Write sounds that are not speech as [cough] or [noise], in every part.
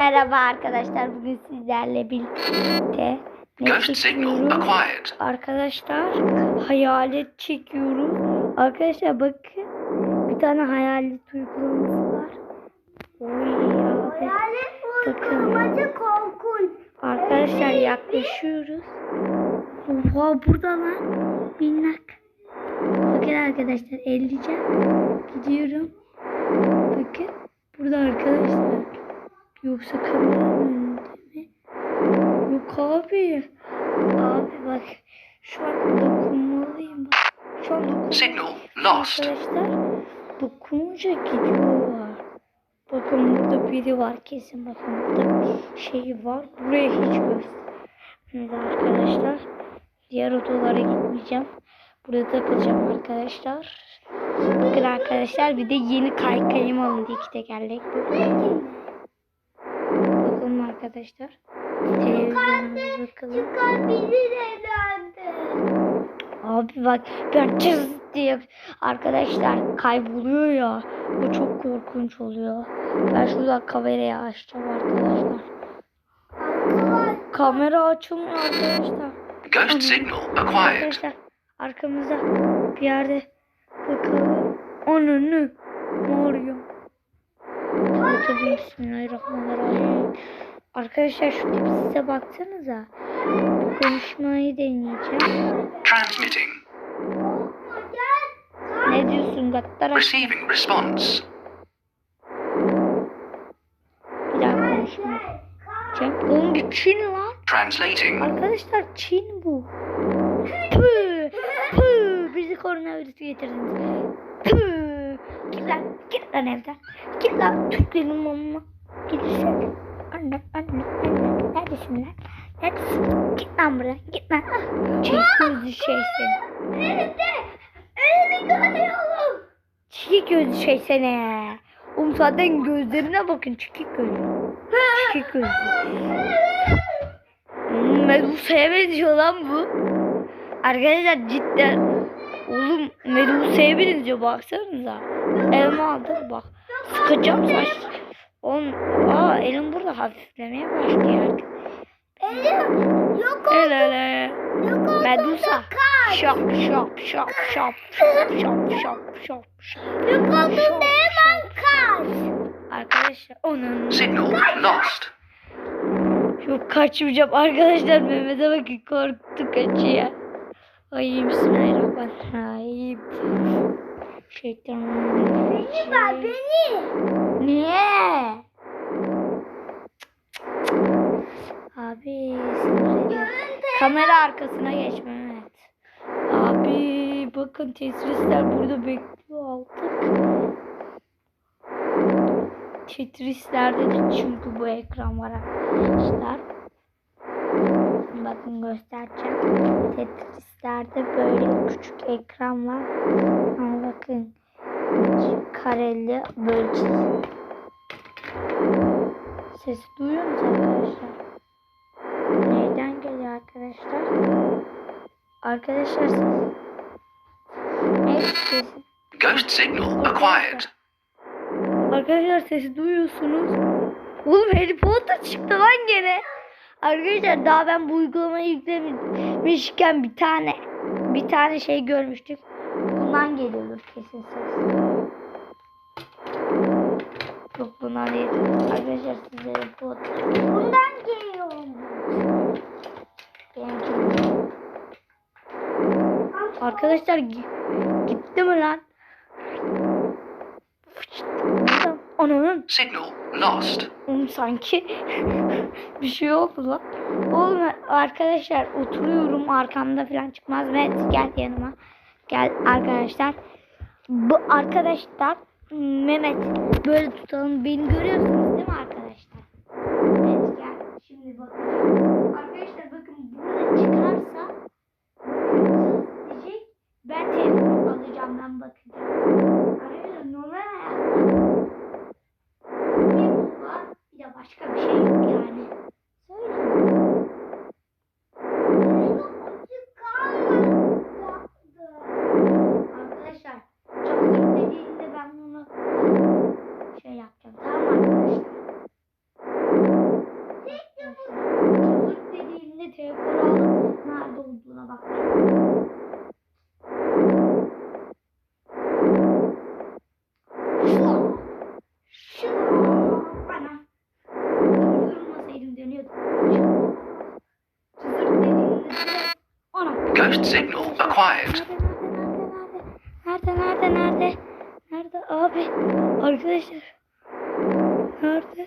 Merhaba arkadaşlar. Bugün sizlerle birlikte ne çekiyorum? Arkadaşlar hayalet çekiyorum. Arkadaşlar bakın. Bir tane hayalet uygulaması var. Oy. Hayalet Bakın. uygulamacı korkunç. Arkadaşlar yaklaşıyoruz. Oha burada lan. Minnak. Bakın arkadaşlar elleyeceğim. Gidiyorum. Bakın. Burada arkadaşlar. Yoksa kameranın önünde mi? Yok abi. Abi bak. Şu an dokunmalıyım. Bak. Şu an dokunmalıyım. Arkadaşlar dokununca gidiyorlar. Bakın burada biri var kesin. Bakın burada bir şey var. Buraya hiç göstermedi arkadaşlar. Diğer odalara gitmeyeceğim. Burada takılacağım arkadaşlar. Bakın arkadaşlar bir de yeni kaykayım alındı iki tekerlekli. Arkadaşlar. Televizyonumuza bakalım. Çıkabilir herhalde. Abi bak ben cız diye arkadaşlar kayboluyor ya. Bu çok korkunç oluyor. Ben şuradan kamerayı açacağım arkadaşlar. Kamera açılmıyor arkadaşlar. Ghost signal acquired. Arkadaşlar arkamızda bir yerde bakalım. Ananı ne arıyor? Tövbe bismillahirrahmanirrahim. Arkadaşlar şu tipsize baksanıza. Bir konuşmayı deneyeceğim. Transmitting. Ne diyorsun Gattar? Receiving response. Bir daha konuşma yapacağım. Oğlum bu Çin lan. Translating. Arkadaşlar Çin bu. Püh. Püh. Bizi koronavirüsü getirdiniz. Püh. Git lan. Git lan evden. Git lan. Türklerin mamma. Gelirsen. Anne anne anne. Neredesin lan? Neredesin? Git lan buraya. Git lan. Ah, Çekik gözlü şey seni. Elimde. Elimi görüyorum. Çekik gözlü şey seni. Oğlum zaten gözlerine bakın. Çekik gözlü. Çekik gözlü. Hmm, Medusa'ya benziyor lan bu. Arkadaşlar cidden oğlum Medusa'ya benziyor baksanıza. Elma aldım bak. Sıkacağım saç. Oğlum aa elim burada hafiflemeye başlıyor. Elim yok oldu. El ele. Yok oldu. Medusa. Şap şap şap şap şap şap şap şap şap. Yok oldu Şap, ne hemen kaç. Arkadaşlar onun Signal lost. Yok kaçmayacağım arkadaşlar Mehmet'e bakın korktu kaçıyor. Ay bismillahirrahmanirrahim. Şeytan. Beni ver beni. Niye? Abi. Kamera arkasına geç Mehmet. Abi bakın Tetris'ler burada bekliyor aldık. Tetris'lerde de çünkü bu ekran var arkadaşlar. Bakın göstereceğim. Tetris'lerde böyle küçük ekran var. Ama bakın kareli böyle çizim. Sesi duyuyor musunuz arkadaşlar? Neyden geliyor arkadaşlar? Arkadaşlar sesi? Ghost signal acquired. Arkadaşlar sesi duyuyorsunuz. Oğlum Harry Potter çıktı lan gene. Arkadaşlar daha ben bu uygulamayı yüklemişken bir tane bir tane şey görmüştük. Bundan geliyordur kesin ses. Yok bundan değil. Arkadaşlar size Harry Potter. Bundan geliyorum. Arkadaşlar gi- gitti mi lan? Ananın. Signal lost. Oğlum sanki [laughs] bir şey oldu lan. Oğlum arkadaşlar oturuyorum arkamda falan çıkmaz. Mehmet gel yanıma. Gel arkadaşlar. Bu arkadaşlar Mehmet böyle tutalım. Beni görüyorsunuz değil mi arkadaşlar? Mehmet gel. Şimdi bakacağım. Arkadaşlar bakın burada çıkarsa bakın diyecek. Ben telefonu alacağım ben bakacağım. Arkadaşlar normal hayatta bir bu var. Bir de başka bir şey yok yani. Söyle. Arkadaşlar çok istediğinde ben bunu şey yapacağım. Tamam mı arkadaşlar? Ghost signal acquired. Nerede nerede nerede? Nerede? Abi arkadaşlar. Nerede?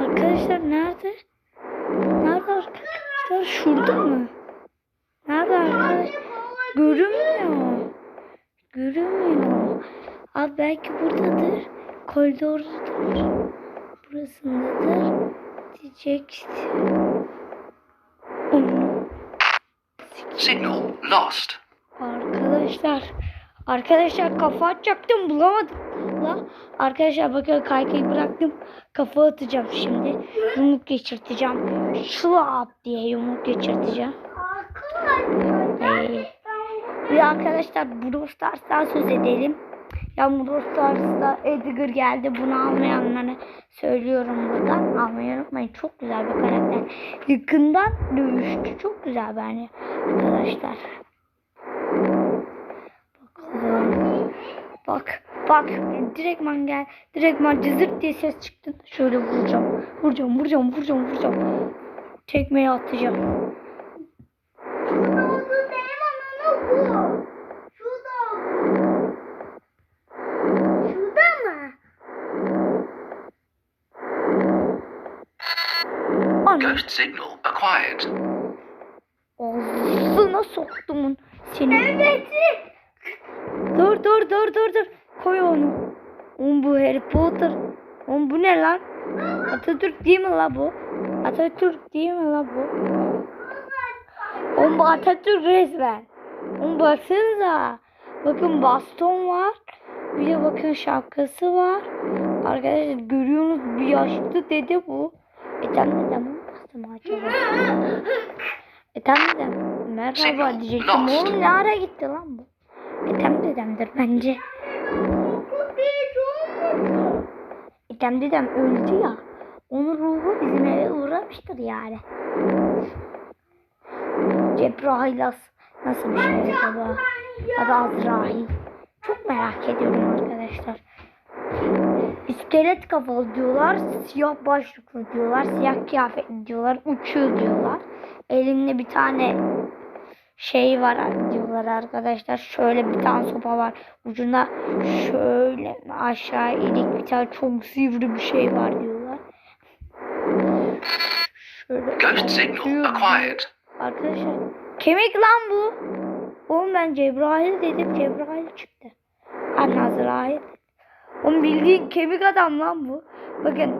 Arkadaşlar nerede? Nerede arkadaşlar? Şurada mı? Nerede arkadaşlar? Görünmüyor. Görünmüyor. Abi belki buradadır. Koridordadır. Burasındadır. Diyeceksin. Onu. Signal lost. Arkadaşlar. Arkadaşlar kafa atacaktım bulamadım. La. Arkadaşlar bakın kaykayı bıraktım. Kafa atacağım şimdi. Yumruk geçirteceğim. Şlap diye yumruk geçirteceğim. Arkadaşlar. Ee, ve arkadaşlar Brawl Stars'tan söz edelim. Ya Brawl Stars'ta Edgar geldi. Bunu almayanlara söylüyorum buradan. Almayı unutmayın. Çok güzel bir karakter. Yakından dövüştü. Çok güzel bence arkadaşlar. Bakalım. Bak. Bak. Direktman gel. Direktman cızırt diye ses çıktı. Şöyle vuracağım. Vuracağım. Vuracağım. Vuracağım. Vuracağım. Tekmeyi atacağım. Şurada oldu benim ananı bu. Şurada. Şurada mı? Ana. Ghost signal acquired. Ağzına soktumun seni. Evet. Dur dur dur dur dur. Koy onu. Oğlum bu Harry Potter. Oğlum bu ne lan? Atatürk değil mi la bu? Atatürk değil mi la bu? Oğlum bu Atatürk resmen. Oğlum baksanıza. Bakın baston var. Bir de bakın şapkası var. Arkadaşlar görüyorsunuz bir yaşlı dede bu. Dedem mi bastım acaba? Ethem dedem. Merhaba diyecektim. Oğlum ne ara gitti lan bu? Ethem dedemdir bence. Ethem dedem öldü ya. Onun ruhu bizim eve uğramıştır yani. Cebrail as- nasıl bir şey acaba? Adı Azrail. Çok merak ediyorum arkadaşlar. İskelet kafalı diyorlar, siyah başlıklı diyorlar, siyah kıyafetli diyorlar, uçuyor diyorlar. Elinde bir tane şey var diyorlar arkadaşlar. Şöyle bir tane sopa var. Ucunda şöyle aşağı inik bir tane çok sivri bir şey var diyorlar. Şöyle Ghost signal acquired. Arkadaşlar kemik lan bu. Oğlum ben Cebrail dedim Cebrail çıktı. Ha Nazrail. Oğlum bildiğin kemik adam lan bu. Bakın.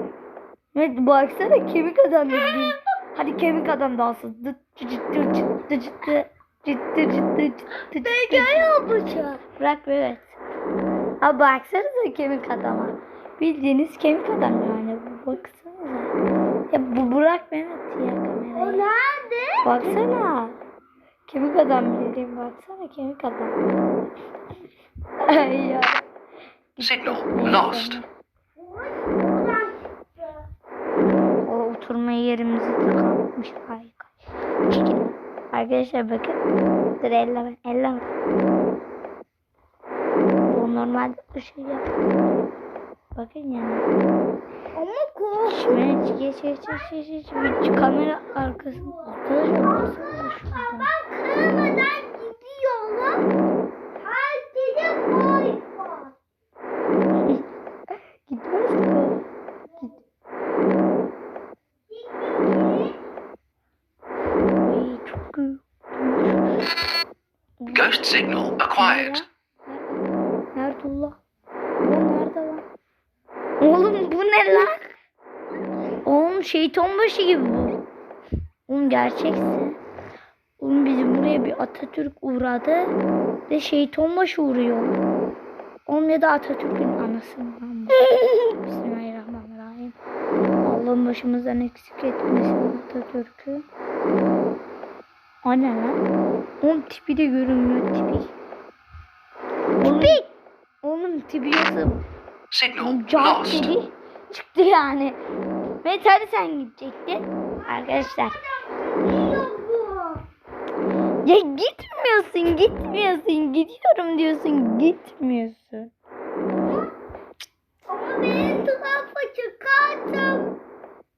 Evet baksana kemik adam bildiğin. Hadi kemik adam dalsın. Dıt cıt cıt cıt cıt cıt ciddi ciddi ciddi ciddi. Ben olacağım. Bırak evet. Abi baksanıza kemik adama. Bildiğiniz kemik adam yani. Baksanıza. Ya bu Burak Mehmet ya kamerayı. O nerede? Baksana. Kemik adam bildiğin baksana kemik adam. Ay ya. Signal lost. Oradan çıktı. O oturma yerimizi tıkanmış. Harika. Çekilin. Arkadaşlar bakın. Dur elleme. Elleme. Bu normalde bir şey yap. Bakın yani. Ama kork. Şöyle geç geç geç geç geç. Bir kamera arkasında. Arkadaşlar şuradan. Ben kırmadan gidiyorum. Herkese koy var. Gitmez ki. Git. Ay çok iyi. Ghost signal acquired. Nerede ulan? Ulan nerede lan? Oğlum bu ne lan? Oğlum şeytan başı gibi bu. Oğlum gerçekse. Oğlum bizim buraya bir Atatürk uğradı. Ve şeytan başı uğruyor. Oğlum ya da Atatürk'ün anası mı lan bu? [laughs] Bismillahirrahmanirrahim. Allah'ın başımızdan eksik etmesin Atatürk'ü. O ne lan? Oğlum tipi de görünmüyor tipi. Tipi. Oğlum tipi yoksa lost. dedi. Çıktı yani. Ve hadi sen gidecektin. Arkadaşlar. Ya gitmiyorsun gitmiyorsun. Gidiyorum diyorsun gitmiyorsun. Ama benim tarafa çıkarsam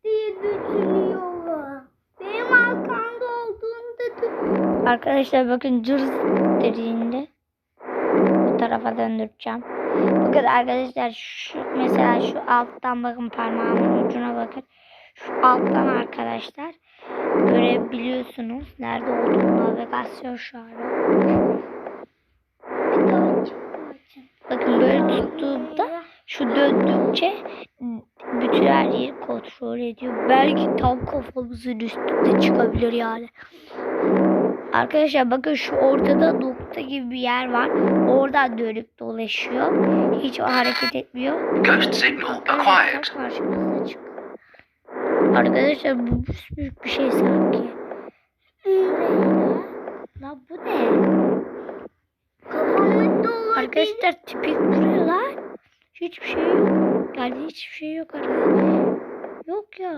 diye düşünüyorum. Benim arkamda olduğunda da Arkadaşlar bakın cırz dediğinde bu tarafa döndüreceğim. Bakın arkadaşlar şu mesela şu alttan bakın parmağımın ucuna bakın. Şu alttan arkadaşlar görebiliyorsunuz. Nerede olduğunu navigasyon şu an. Bakın böyle tuttuğumda şu döndükçe bütün her yeri kontrol ediyor. Belki tam kafamızın üstünde çıkabilir yani. Arkadaşlar bakın şu ortada nokta gibi bir yer var. Oradan dönüp dolaşıyor. Hiç o hareket etmiyor. Ghost signal acquired. Arkadaşlar bu büyük bir şey sanki. Lan bu ne? Kafamı. Arkadaşlar tipik duruyor lan. Hiçbir şey yok. Yani hiçbir şey yok arkadaşlar. Yok ya.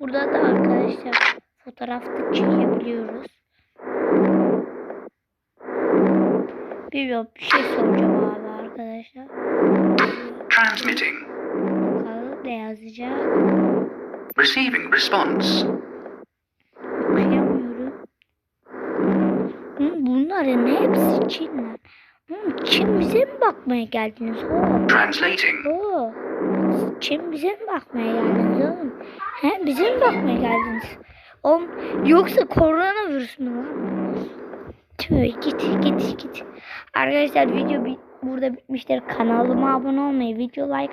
Burada da arkadaşlar fotoğrafta çekebiliyoruz. Bilmiyorum bir şey soracağım abi arkadaşlar. Transmitting. Bakalım ne yazacak. Receiving response. Okuyamıyorum. Bunların hepsi Çin lan. Hı, Çin bize mi bakmaya geldiniz? Oo. Translating. Oo. Çin bize mi bakmaya geldiniz oğlum? He bize mi bakmaya geldiniz? Oğlum yoksa koronavirüs mü lan? Tüh git git git. Arkadaşlar video bi- burada bitmiştir. Kanalıma abone olmayı, video like